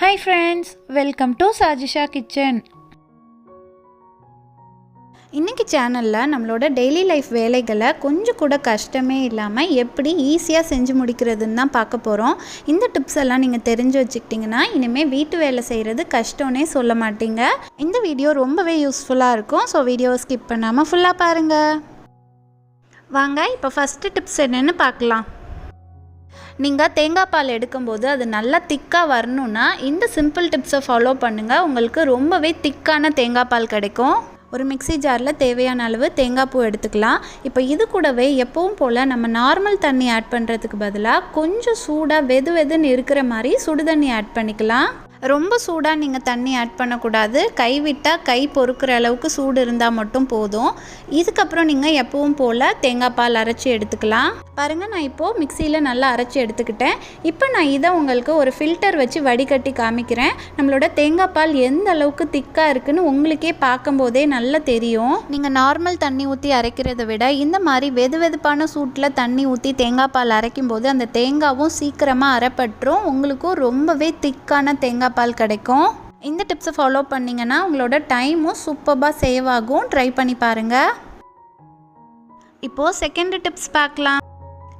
Hi friends welcome to Sajisha kitchen இன்றைக்கி சேனலில் நம்மளோட டெய்லி லைஃப் வேலைகளை கொஞ்சம் கூட கஷ்டமே இல்லாமல் எப்படி ஈஸியாக செஞ்சு முடிக்கிறதுன்னு தான் பார்க்க போகிறோம் இந்த டிப்ஸ் எல்லாம் நீங்கள் தெரிஞ்சு வச்சுக்கிட்டிங்கன்னா இனிமேல் வீட்டு வேலை செய்கிறது கஷ்டம்னே சொல்ல மாட்டீங்க. இந்த வீடியோ ரொம்பவே யூஸ்ஃபுல்லாக இருக்கும். ஸோ வீடியோவை ஸ்கிப் பண்ணாமல் ஃபுல்லாக பாருங்கள் வாங்க இப்போ ஃபஸ்ட்டு டிப்ஸ் என்னென்னு பார்க்கலாம். நீங்கள் தேங்காய் பால் எடுக்கும்போது அது நல்லா திக்காக வரணுன்னா இந்த சிம்பிள் டிப்ஸை ஃபாலோ பண்ணுங்கள் உங்களுக்கு ரொம்பவே திக்கான தேங்காய் பால் கிடைக்கும். ஒரு மிக்ஸி ஜாரில் தேவையான அளவு தேங்காய் பூ எடுத்துக்கலாம். இப்போ இது கூடவே எப்பவும் போல் நம்ம நார்மல் தண்ணி ஆட் பண்ணுறதுக்கு பதிலாக கொஞ்சம் சூடாக வெது வெதுன்னு இருக்கிற மாதிரி சுடு தண்ணி ஆட் பண்ணிக்கலாம். ரொம்ப சூடாக நீங்கள் தண்ணி ஆட் பண்ணக்கூடாது. கை விட்டால் கை பொறுக்கிற அளவுக்கு சூடு இருந்தால் மட்டும் போதும். இதுக்கப்புறம் நீங்கள் எப்பவும் போல் தேங்காய் பால் அரைச்சி எடுத்துக்கலாம். பாருங்கள் நான் இப்போது மிக்சியில் நல்லா அரைச்சி எடுத்துக்கிட்டேன். இப்போ நான் இதை உங்களுக்கு ஒரு ஃபில்டர் வச்சு வடிகட்டி காமிக்கிறேன். நம்மளோட தேங்காய் பால் எந்த அளவுக்கு திக்காக இருக்குதுன்னு உங்களுக்கே பார்க்கும்போதே நல்லா தெரியும். நீங்கள் நார்மல் தண்ணி ஊற்றி அரைக்கிறத விட இந்த மாதிரி வெது வெதுப்பான சூட்டில் தண்ணி ஊற்றி தேங்காய் பால் அரைக்கும் போது அந்த தேங்காவும் சீக்கிரமாக அரைப்பட்டுரும் உங்களுக்கும் ரொம்பவே திக்கான தேங்காய் பால் கிடைக்கும். இந்த டிப்ஸை ஃபாலோ பண்ணிங்கன்னா உங்களோட டைமும் சூப்பராக சேவ் ஆகும். ட்ரை பண்ணி பாருங்கள் இப்போது செகண்ட் டிப்ஸ் பார்க்கலாம்.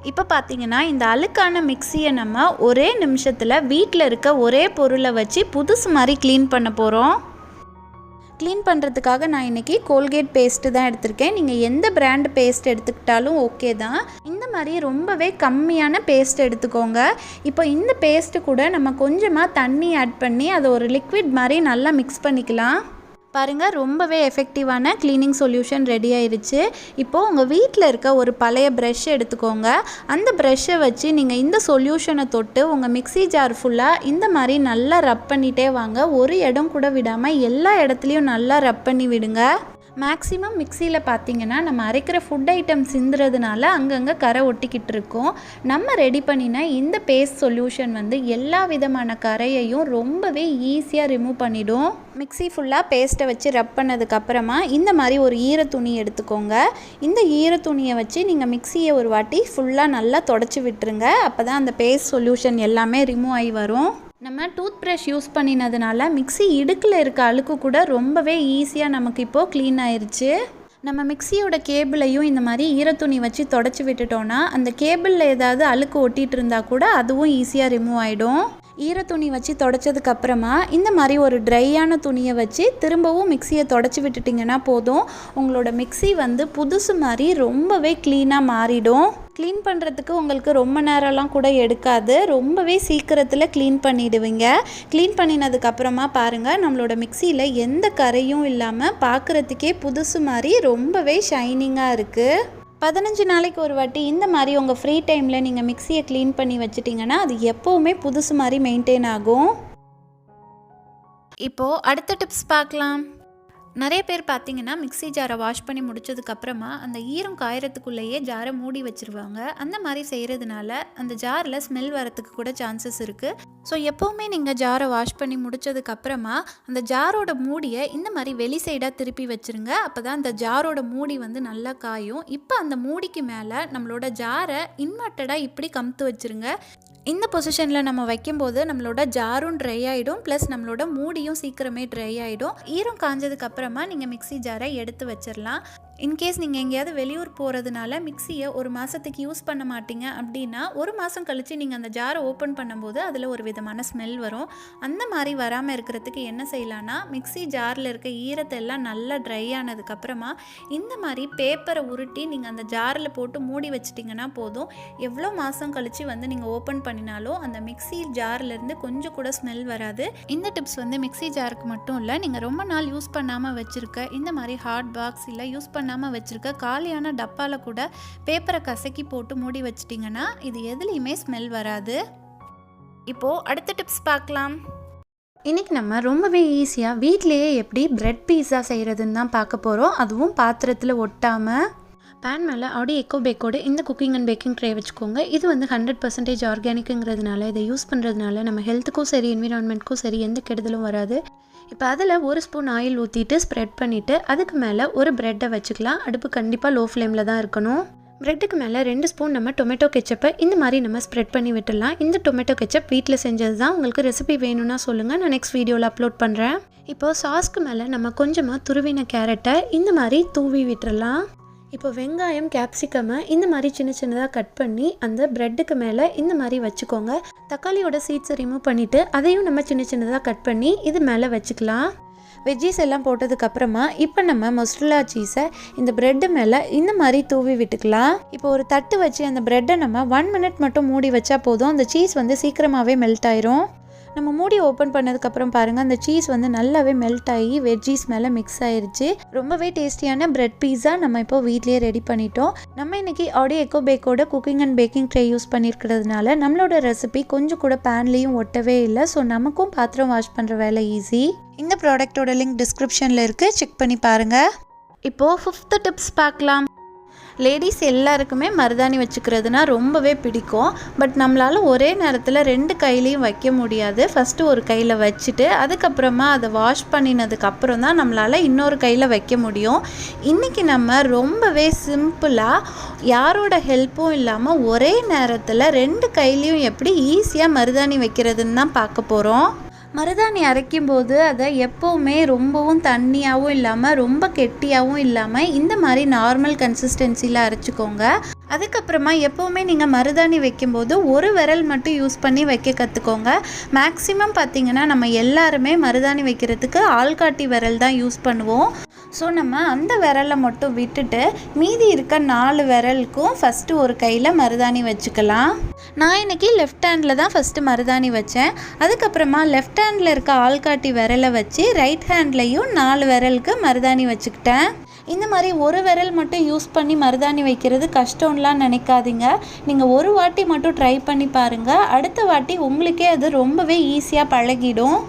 இப்போ பார்த்தீங்கன்னா இந்த அழுக்கான மிக்சியை நம்ம ஒரே நிமிஷத்தில் வீட்டில் இருக்க ஒரே பொருளை வச்சு புதுசு மாதிரி க்ளீன் பண்ண போகிறோம் க்ளீன் பண்ணுறதுக்காக நான் இன்றைக்கி கோல்கேட் பேஸ்ட்டு தான் எடுத்திருக்கேன். நீங்கள் எந்த பிராண்ட் பேஸ்ட் எடுத்துக்கிட்டாலும் ஓகே தான். இந்த மாதிரி ரொம்பவே கம்மியான பேஸ்ட் எடுத்துக்கோங்க. இப்போ இந்த பேஸ்ட்டு கூட நம்ம கொஞ்சமாக தண்ணி ஆட் பண்ணி அதை ஒரு லிக்விட் மாதிரி நல்லா மிக்ஸ் பண்ணிக்கலாம். பாருங்கள் ரொம்பவே எஃபெக்டிவான க்ளீனிங் சொல்யூஷன் ரெடி ஆயிடுச்சு இப்போது உங்கள் வீட்டில் இருக்க ஒரு பழைய ப்ரஷ் எடுத்துக்கோங்க. அந்த ப்ரஷ்ஷை வச்சு நீங்கள் இந்த சொல்யூஷனை தொட்டு உங்கள் மிக்ஸி ஜார் ஃபுல்லாக இந்த மாதிரி நல்லா ரப் பண்ணிகிட்டே வாங்க. ஒரு இடம் கூட விடாமல் எல்லா இடத்துலையும் நல்லா ரப் பண்ணி விடுங்க. மேக்ஸிமம் மிக்சியில் பார்த்தீங்கன்னா நம்ம அரைக்கிற ஃபுட் ஐட்டம் சிந்துறதுனால அங்கங்கே கரை ஒட்டிக்கிட்டு இருக்கோம் நம்ம ரெடி பண்ணின இந்த பேஸ்ட் சொல்யூஷன் வந்து எல்லா விதமான கரையையும் ரொம்பவே ஈஸியாக ரிமூவ் பண்ணிடும். மிக்ஸி ஃபுல்லாக பேஸ்ட்டை வச்சு ரப் பண்ணதுக்கப்புறமா இந்த மாதிரி ஒரு ஈர துணி எடுத்துக்கோங்க. இந்த ஈர துணியை வச்சு நீங்கள் மிக்சியை ஒரு வாட்டி ஃபுல்லாக நல்லா தொடச்சி விட்டுருங்க. அப்போ தான் அந்த பேஸ்ட் சொல்யூஷன் எல்லாமே ரிமூவ் ஆகி வரும். நம்ம டூத் ப்ரஷ் யூஸ் பண்ணினதுனால மிக்ஸி இடுக்கில் இருக்க அழுக்கு கூட ரொம்பவே ஈஸியாக நமக்கு இப்போது க்ளீன் ஆயிடுச்சு நம்ம மிக்சியோட கேபிளையும் இந்த மாதிரி ஈரத்துணி வச்சு தொடச்சி விட்டுட்டோன்னா அந்த கேபிளில் ஏதாவது அழுக்கு ஒட்டிகிட்டு இருந்தால் கூட அதுவும் ஈஸியாக ரிமூவ் ஆகிடும் ஈரத்துணி வச்சு தொடச்சதுக்கு அப்புறமா இந்த மாதிரி ஒரு ட்ரையான துணியை வச்சு திரும்பவும் மிக்சியை தொடச்சி விட்டுட்டிங்கன்னா போதும். உங்களோட மிக்ஸி வந்து புதுசு மாதிரி ரொம்பவே க்ளீனாக மாறிடும். க்ளீன் பண்ணுறதுக்கு உங்களுக்கு ரொம்ப நேரம்லாம் கூட எடுக்காது. ரொம்பவே சீக்கிரத்தில் க்ளீன் பண்ணிடுவீங்க. க்ளீன் பண்ணினதுக்கப்புறமா பாருங்கள் நம்மளோட மிக்சியில் எந்த கரையும் இல்லாமல் பார்க்குறதுக்கே புதுசு மாதிரி ரொம்பவே ஷைனிங்காக இருக்குது பதினஞ்சு நாளைக்கு ஒரு வாட்டி இந்த மாதிரி உங்கள் ஃப்ரீ டைமில் நீங்கள் மிக்சியை க்ளீன் பண்ணி வச்சிட்டிங்கன்னா அது எப்போவுமே புதுசு மாதிரி மெயின்டைன் ஆகும். இப்போது அடுத்த டிப்ஸ் பார்க்கலாம். நிறைய பேர் பார்த்தீங்கன்னா மிக்ஸி ஜாரை வாஷ் பண்ணி முடிச்சதுக்கப்புறமா அந்த ஈரம் காயறதுக்குள்ளேயே ஜாரை மூடி வச்சிருவாங்க. அந்த மாதிரி செய்கிறதுனால அந்த ஜாரில் ஸ்மெல் வரத்துக்கு கூட சான்சஸ் இருக்குது ஸோ எப்போவுமே நீங்கள் ஜாரை வாஷ் பண்ணி முடிச்சதுக்கப்புறமா அந்த ஜாரோட மூடியை இந்த மாதிரி வெளி சைடாக திருப்பி வச்சுருங்க. அப்போ தான் அந்த ஜாரோட மூடி வந்து நல்லா காயும். இப்போ அந்த மூடிக்கு மேலே நம்மளோட ஜாரை இன்வெர்ட்டடாக இப்படி கமுத்து வச்சுருங்க. இந்த பொசிஷனில் நம்ம வைக்கும்போது நம்மளோட ஜாரும் ட்ரை ஆகிடும் ப்ளஸ் நம்மளோட மூடியும் சீக்கிரமே ட்ரை ஆகிடும் ஈரம் காஞ்சதுக்கப்புறம் அப்புறமா நீங்கள் மிக்ஸி ஜாரை எடுத்து வச்சிடலாம் இன்கேஸ் நீங்கள் எங்கேயாவது வெளியூர் போகிறதுனால மிக்ஸியை ஒரு மாதத்துக்கு யூஸ் பண்ண மாட்டீங்க அப்படின்னா ஒரு மாதம் கழித்து நீங்கள் அந்த ஜாரை ஓப்பன் பண்ணும்போது அதில் ஒரு விதமான ஸ்மெல் வரும். அந்த மாதிரி வராமல் இருக்கிறதுக்கு என்ன செய்யலான்னா மிக்ஸி ஜாரில் இருக்க ஈரத்தை எல்லாம் நல்லா ட்ரை ஆனதுக்கப்புறமா இந்த மாதிரி பேப்பரை உருட்டி நீங்கள் அந்த ஜாரில் போட்டு மூடி வச்சிட்டிங்கன்னா போதும். எவ்வளோ மாதம் கழித்து வந்து நீங்கள் ஓப்பன் பண்ணினாலும் அந்த மிக்ஸி ஜார்லேருந்து கொஞ்சம் கூட ஸ்மெல் வராது. இந்த டிப்ஸ் வந்து மிக்ஸி ஜாருக்கு மட்டும் இல்லை நீங்கள் ரொம்ப நாள் யூஸ் பண்ணாமல் வச்சுருக்க இந்த மாதிரி ஹாட் பாக்ஸ் இல்லை யூஸ் பண்ண பண்ணாமல் வச்சுருக்க காலியான டப்பாவில் கூட பேப்பரை கசக்கி போட்டு மூடி வச்சிட்டிங்கன்னா இது எதுலேயுமே ஸ்மெல் வராது. இப்போது அடுத்த டிப்ஸ் பார்க்கலாம். இன்றைக்கி நம்ம ரொம்பவே ஈஸியாக வீட்லேயே எப்படி பிரெட் பீஸா செய்கிறதுன்னு தான் பார்க்க போகிறோம் அதுவும் பாத்திரத்தில் ஒட்டாமல் பேன் மேலே ஆடி எக்கோ பேக்கோடு இந்த குக்கிங் அண்ட் பேக்கிங் ட்ரே வச்சுக்கோங்க. இது வந்து ஹண்ட்ரட் பர்சன்டேஜ் ஆர்கானிக்குங்கிறதுனால இதை யூஸ் பண்ணுறதுனால நம்ம ஹெல்த்துக்கும் சரி என்விரான்மெண்ட்க்கும் சரி எந்த கெடுதலும் வராது. இப்போ அதில் ஒரு ஸ்பூன் ஆயில் ஊற்றிட்டு ஸ்ப்ரெட் பண்ணிவிட்டு அதுக்கு மேலே ஒரு ப்ரெட்டை வச்சுக்கலாம். அடுப்பு கண்டிப்பாக லோ ஃப்ளேமில் தான் இருக்கணும். ப்ரெட்டுக்கு மேலே ரெண்டு ஸ்பூன் நம்ம டொமேட்டோ கெச்சப்பை இந்த மாதிரி நம்ம ஸ்ப்ரெட் பண்ணி விட்டுடலாம். இந்த டொமேட்டோ கெச்சப் வீட்டில் செஞ்சது தான் உங்களுக்கு ரெசிபி வேணும்னா சொல்லுங்கள் நான் நெக்ஸ்ட் வீடியோவில் அப்லோட் பண்ணுறேன் இப்போ சாஸ்க்கு மேலே நம்ம கொஞ்சமாக துருவின கேரட்டை இந்த மாதிரி தூவி விட்டுறலாம் இப்போ வெங்காயம் கேப்சிகமை இந்த மாதிரி சின்ன சின்னதாக கட் பண்ணி அந்த ப்ரெட்டுக்கு மேலே இந்த மாதிரி வச்சுக்கோங்க. தக்காளியோட சீட்ஸை ரிமூவ் பண்ணிவிட்டு அதையும் நம்ம சின்ன சின்னதாக கட் பண்ணி இது மேலே வச்சுக்கலாம். வெஜ்ஜீஸ் எல்லாம் போட்டதுக்கப்புறமா இப்போ நம்ம மொஸ்ட்ரலா சீஸை இந்த ப்ரெட்டு மேலே இந்த மாதிரி தூவி விட்டுக்கலாம். இப்போ ஒரு தட்டு வச்சு அந்த ப்ரெட்டை நம்ம ஒன் மினிட் மட்டும் மூடி வச்சா போதும். அந்த சீஸ் வந்து சீக்கிரமாகவே மெல்ட் ஆயிரும். நம்ம மூடி ஓப்பன் பண்ணதுக்கப்புறம் பாருங்கள் அந்த சீஸ் வந்து நல்லாவே மெல்ட் ஆகி வெஜ்ஜீஸ் மேலே மிக்ஸ் ஆயிடுச்சு ரொம்பவே டேஸ்டியான பிரெட் பீஸா நம்ம இப்போ வீட்லேயே ரெடி பண்ணிட்டோம். நம்ம இன்னைக்கு ஆடியோ எக்கோ பேக்கோட cooking and baking tray use பண்ணியிருக்கிறதுனால நம்மளோட ரெசிபி கொஞ்சம் கூட பேன்லேயும் ஒட்டவே இல்லை. ஸோ நமக்கும் பாத்திரம் வாஷ் பண்ணுற வேலை ஈஸி இந்த ப்ராடக்ட்டோட லிங்க் டிஸ்கிரிப்ஷனில் இருக்குது செக் பண்ணி பாருங்கள் இப்போது ஃபிஃப்த்து டிப்ஸ் பார்க்கலாம். லேடிஸ் எல்லாருக்குமே மருதாணி வச்சுக்கிறதுனா ரொம்பவே பிடிக்கும். பட் நம்மளால் ஒரே நேரத்தில் ரெண்டு கையிலையும் வைக்க முடியாது. ஃபஸ்ட்டு ஒரு கையில் வச்சுட்டு அதுக்கப்புறமா அதை வாஷ் பண்ணினதுக்கப்புறம் தான் நம்மளால் இன்னொரு கையில் வைக்க முடியும். இன்றைக்கி நம்ம ரொம்பவே சிம்பிளாக யாரோட ஹெல்ப்பும் இல்லாமல் ஒரே நேரத்தில் ரெண்டு கையிலையும் எப்படி ஈஸியாக மருதாணி வைக்கிறதுன்னு தான் பார்க்க போகிறோம் மருதாணி அரைக்கும் போது அதை எப்போவுமே ரொம்பவும் தண்ணியாகவும் இல்லாமல் ரொம்ப கெட்டியாகவும் இல்லாமல் இந்த மாதிரி நார்மல் கன்சிஸ்டன்சியில் அரைச்சிக்கோங்க. அதுக்கப்புறமா எப்போவுமே நீங்கள் மருதாணி வைக்கும்போது ஒரு விரல் மட்டும் யூஸ் பண்ணி வைக்க கற்றுக்கோங்க மேக்ஸிமம் பார்த்தீங்கன்னா நம்ம எல்லாருமே மருதாணி வைக்கிறதுக்கு ஆள்காட்டி விரல் தான் யூஸ் பண்ணுவோம். ஸோ நம்ம அந்த விரலை மட்டும் விட்டுட்டு மீதி இருக்க நாலு விரலுக்கும் ஃபஸ்ட்டு ஒரு கையில் மருதாணி வச்சுக்கலாம். நான் இன்னைக்கு லெஃப்ட் ஹேண்டில் தான் ஃபஸ்ட்டு மருதாணி வச்சேன். அதுக்கப்புறமா லெஃப்ட் ஹேண்டில் இருக்க ஆள்காட்டி விரலை வச்சு ரைட் ஹேண்ட்லேயும் நாலு விரலுக்கு மருதாணி வச்சுக்கிட்டேன். இந்த மாதிரி ஒரு விரல் மட்டும் யூஸ் பண்ணி மருதாணி வைக்கிறது கஷ்டம்லாம் நினைக்காதீங்க. நீங்கள் ஒரு வாட்டி மட்டும் ட்ரை பண்ணி பாருங்கள் அடுத்த வாட்டி உங்களுக்கே அது ரொம்பவே ஈஸியாக பழகிடும்.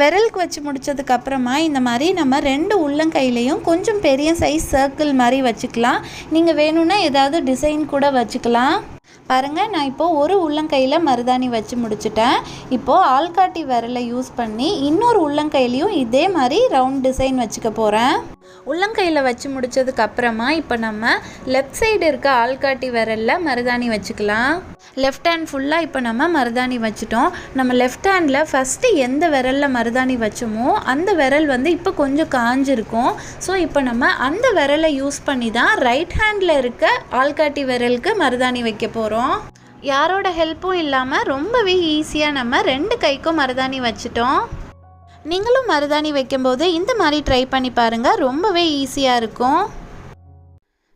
விரலுக்கு வச்சு முடிச்சதுக்கு அப்புறமா இந்த மாதிரி நம்ம ரெண்டு உள்ளங்கையிலையும் கொஞ்சம் பெரிய சைஸ் சர்க்கிள் மாதிரி வச்சுக்கலாம். நீங்கள் வேணும்னா ஏதாவது டிசைன் கூட வச்சுக்கலாம். பாருங்கள் நான் இப்போது ஒரு உள்ளங்கையில் மருதாணி வச்சு முடிச்சிட்டேன். இப்போது ஆள்காட்டி விரலை யூஸ் பண்ணி இன்னொரு உள்ளங்கையிலையும் இதே மாதிரி ரவுண்ட் டிசைன் வச்சுக்க போகிறேன் உள்ளங்கையில் வச்சு முடிச்சதுக்கு அப்புறமா இப்போ நம்ம லெஃப்ட் சைடு இருக்க ஆள்காட்டி விரலில் மருதாணி வச்சுக்கலாம். லெஃப்ட் ஹேண்ட் ஃபுல்லாக இப்போ நம்ம மருதாணி வச்சுட்டோம். நம்ம லெஃப்ட் ஹேண்டில் ஃபஸ்ட்டு எந்த விரலில் மருதாணி வச்சோமோ அந்த விரல் வந்து இப்போ கொஞ்சம் காஞ்சிருக்கும். ஸோ இப்போ நம்ம அந்த விரலை யூஸ் பண்ணி தான் ரைட் ஹேண்டில் இருக்க ஆள்காட்டி விரலுக்கு மருதாணி வைக்க போகிறோம் யாரோட ஹெல்ப்பும் இல்லாமல் ரொம்பவே ஈஸியாக நம்ம ரெண்டு கைக்கும் மருதாணி வச்சுட்டோம். நீங்களும் மருதாணி வைக்கும்போது இந்த மாதிரி ட்ரை பண்ணி பாருங்கள் ரொம்பவே ஈஸியாக இருக்கும்.